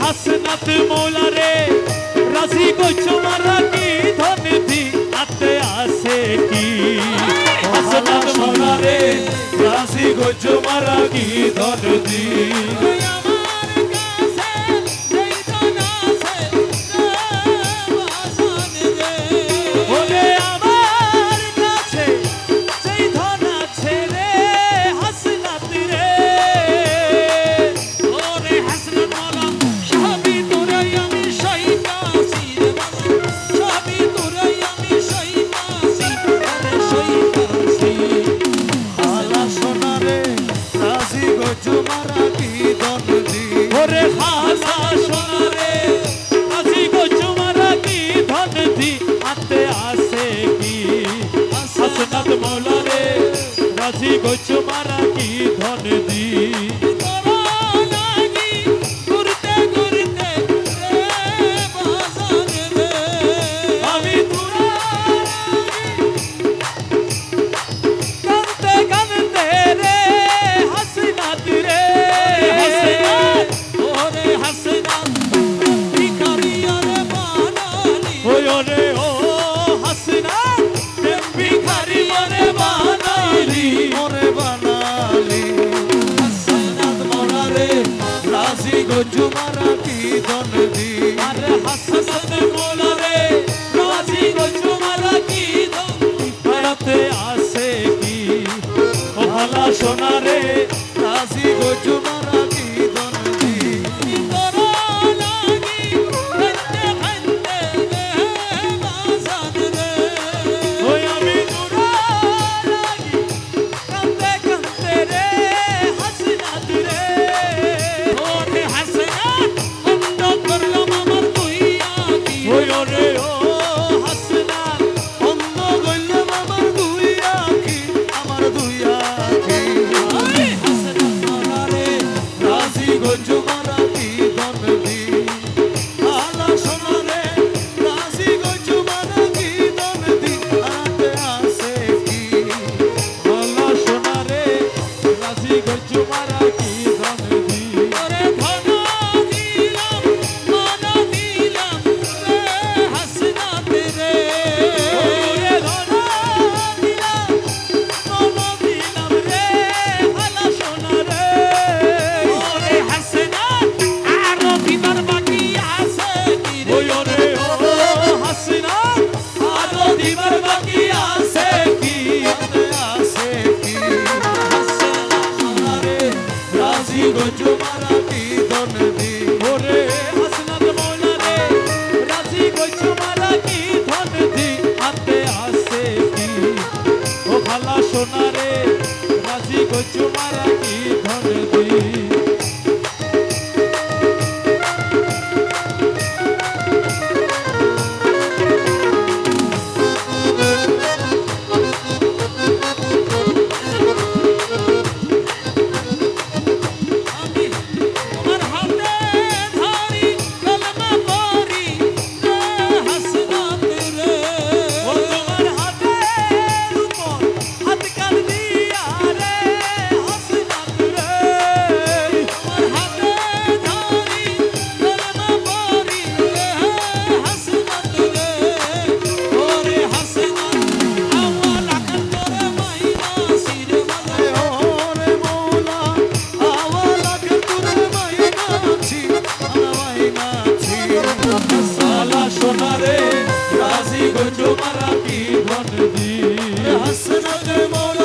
হাসনাতে মৌলা রে রাজি করছ মারা কি ধনে দি আতে আসে কি? হাসনাতে মৌলা রে রাজি কি ধনে দি আজি গছ মারা কি ধন দিয়ে तुझ मरा की धन दी अरे हसन बोला रे राजी तुझ मरा की धन হাতে আসে কি ও ভালা সোনা রে রাজি গোজু you কচু মারা কি ধরে দিয়ে राजी गुंजू मराठी भन जी हसन के मोरा